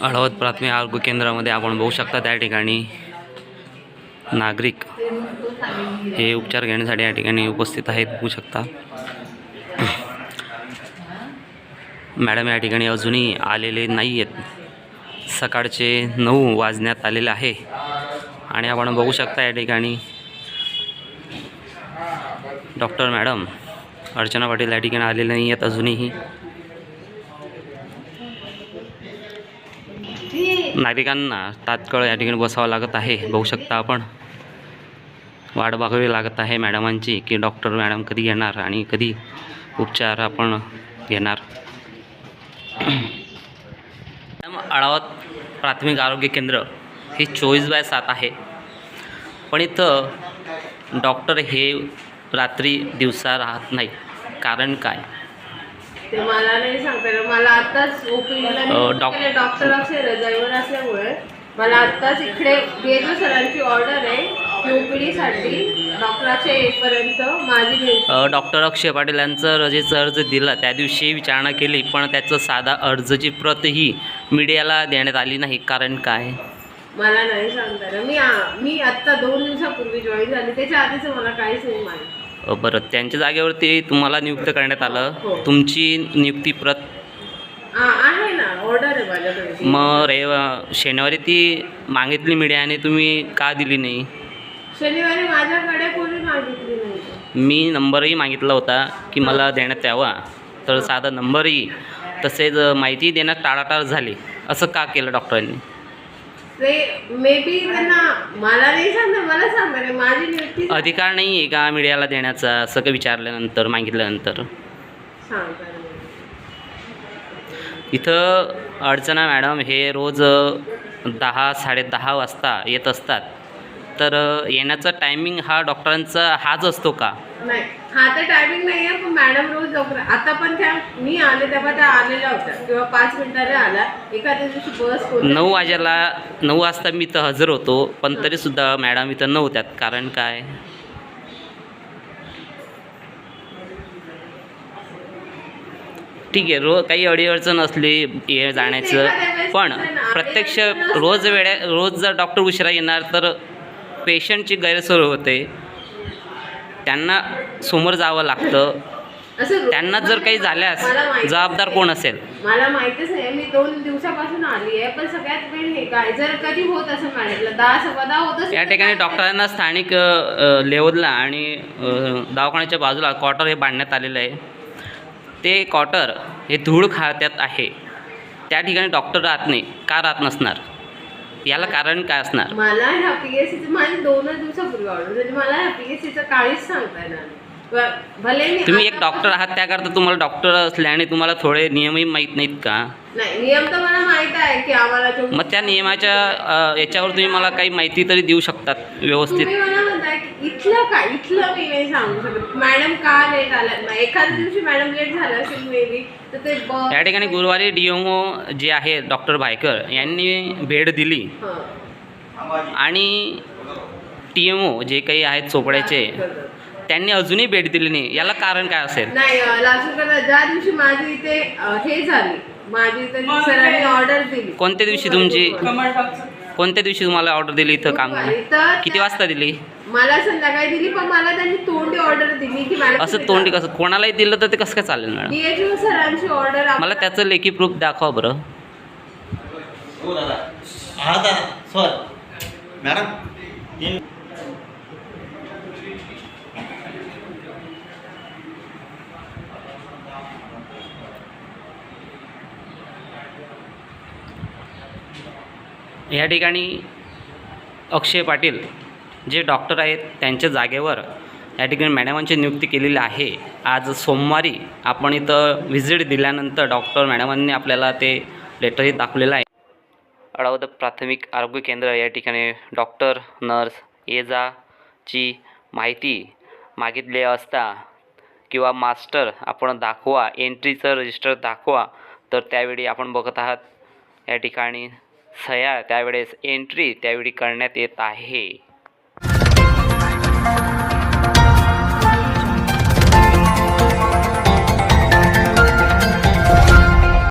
हळवद प्राथमिक आरोग्य केंद्रामध्ये आपण बघू शकता त्या ठिकाणी नागरिक हे उपचार घेण्यासाठी या ठिकाणी उपस्थित आहेत. बघू शकता. मॅडम या ठिकाणी अजूनही आलेले नाही आहेत सकाळचे नऊ वाजण्यात आलेले आहे. आणि आपण बघू शकता या ठिकाणी डॉक्टर मॅडम अर्चना पाटील या ठिकाणी आलेले नाही आहेत अजूनही. नागरिकांना तात्काळ या ठिकाणी बसावं लागत आहे. बघू शकता आपण. वाट बघावी लागत आहे मॅडमांची की डॉक्टर मॅडम कधी येणार आणि कधी उपचार आपण घेणार. मॅडम आळावत प्राथमिक आरोग्य केंद्र हे चोवीस बाय सात आहे. पण इथं डॉक्टर हे रात्री दिवसा राहत नाही कारण काय? ते मला नाही सांगता येणार. मला आताच अ, ओपीडीला डॉक- डॉक्टर असे रजाईवर असल्यामुळे. मला इकडे बीएचओ सरांची ऑर्डर आहे की ओपीडी साठी डॉक्टराच्या येईपर्यंत माझी ड्युटी अ, डॉक्टर अक्षय पाटील यांचं रजेचा अर्ज दिला. त्या दिवशी विचारणा केली पण त्याचं साधा अर्जची प्रतही मीडियाला देण्यात आली नाही. कारण काय? मला नाही सांगता येणार. मी आ- मी आत्ता दोन दिवसापूर्वी जॉईन झाली. त्याच्या आधीच मला काहीच नाही माहिती. बरं त्यांच्या जागेवरती तुम्हाला नियुक्त करण्यात आलं. तुमची नियुक्ती प्रत आहे ना ऑर्डर आहे मग रे शनिवारी ती मागितली मीडियाने तुम्ही का दिली नाही? शनिवारी माझ्याकडे कोणी मागितली नाही? मी नंबरही मागितला होता की मला देण्यात यावा. तर साधा नंबरही. तसेच माहिती देण्यात टाळाटाळ झाली. असं का केलं डॉक्टरांनी? ते मे बी त्यांना मला नाही सांगणार मला सांगणार आहे. माझी नियुक्ती अधिकार नाही आहे का मीडियाला देण्याचा? असं का विचारल्यानंतर मागितल्यानंतर? सांगणार. इथं अर्चना मॅडम. हे रोज दहा साडेदहा वाजता येत असतात. तर येण्याचा टायमिंग हा डॉक्टरांचा हाच असतो का? नाही. हा तर टायमिंग नाही आहे पण मॅडम रोज लवकर आता पण त्या मी आले तेव्हा त्या आलेल्या होत्या. किंवा पाच मिनिटाने आल्या एखाद्या दिवशी बस नऊ वाजेला नऊ वाजता मी इथं हजर होतो पण तरीसुद्धा मॅडम इथं नव्हत्यात. कारण काय? ठीक आहे रोज काही अडीअडचण असली ये जाण्याचं. पण प्रत्यक्ष रोज वेळ्या रोज जर डॉक्टर उशिरा येणार तर पेशंटची गैरसोय होते. त्यांना समोर जावं लागतं. त्यांना जर काही झाल्यास जबाबदार कोण असेल? मला माहितीच आहे मी दोन दिवसापासून आली आहे पण सगळ्यात मेन हे काय? जर कधी होत असं मॅडमला दहा सव्वा दहा होत या ठिकाणी डॉक्टरांना स्थानिक लेवलला आणि दवाखान्याच्या बाजूला क्वार्टर हे बांधण्यात आलेलं आहे. ते क्वार्टर हे धूळ खात्यात आहे. त्या ठिकाणी डॉक्टर राहत नाही. का राहत नसणार? याला कारण काय असणार? मला ह्या पी एस सीचं माझी दोनच दिवसापूर्वी ऑर्डर म्हणजे मला ह्या पी एस सीचं काहीच सांगता येणार नाही. ब- भले मी तुम्ही एक आता- डॉक्टर आहात त्याकरता तुम्हाला डॉक्टर असल्याने तुम्हाला थोडे नियमही माहीत नाहीत का? नाही नियम तर मला माहीत आहे की आम्हाला जो मग त्या नियमाच्या अ, याच्यावर तुम्ही मला काही माहिती तरी देऊ शकतात व्यवस्थित. तुम्ही मला म्हणताय की इथलं काय? इथलं मी नाही सांगू शकत. मॅडम का लेट आल्या? नाही एखाद्या दिवशी मॅडम लेट झालं असेल मे बी तर ते ब- या ठिकाणी गुरुवारी डी जे आहे डॉक्टर भायकर यांनी भेट दिली. हं. आणि टी एम ओ जे काही आहेत चोपड्याचे त्यांनी अजूनही भेट दिली नाही. याला कारण काय असेल? नाही लासूरकडे ज्या दिवशी माझी इथे अं, हे झाली माझी इथे सरांनी ऑर्डर दिली. कोणत्या दिवशी तुमची? कोणत्या दिवशी तुम्हाला ऑर्डर दिली इथं काम किती वाजता दिली? मला संध्याकाळी दिली पण मला त्यांनी तोंडी ऑर्डर दिली की मॅडम असं तोंडी कसं? कोणालाही दिलं तर ते कसं काय चालेल मॅडम? सरांची ऑर्डर मला त्याचं लेखी प्रूफ दाखवा बरं. हो दादा. हा दादा. सर मॅडम तीन या ठिकाणी अक्षय पाटील जे डॉक्टर आहेत त्यांच्या जागेवर या ठिकाणी मॅडमांची नियुक्ती केलेली आहे. आज सोमवारी आपण इथं व्हिजिट दिल्यानंतर डॉक्टर मॅडमांनी आपल्याला ते लेटरही दाखवलेलं आहे. अडावद प्राथमिक आरोग्य केंद्र या ठिकाणी डॉक्टर नर्स ये जाची माहिती मागितली असता किंवा मास्टर आपण दाखवा एंट्रीचं रजिस्टर दाखवा तर त्यावेळी आपण बघत आहात. या ठिकाणी सह्या त्यावेळेस एंट्री त्यावेळी करण्यात येत आहे. Thank you.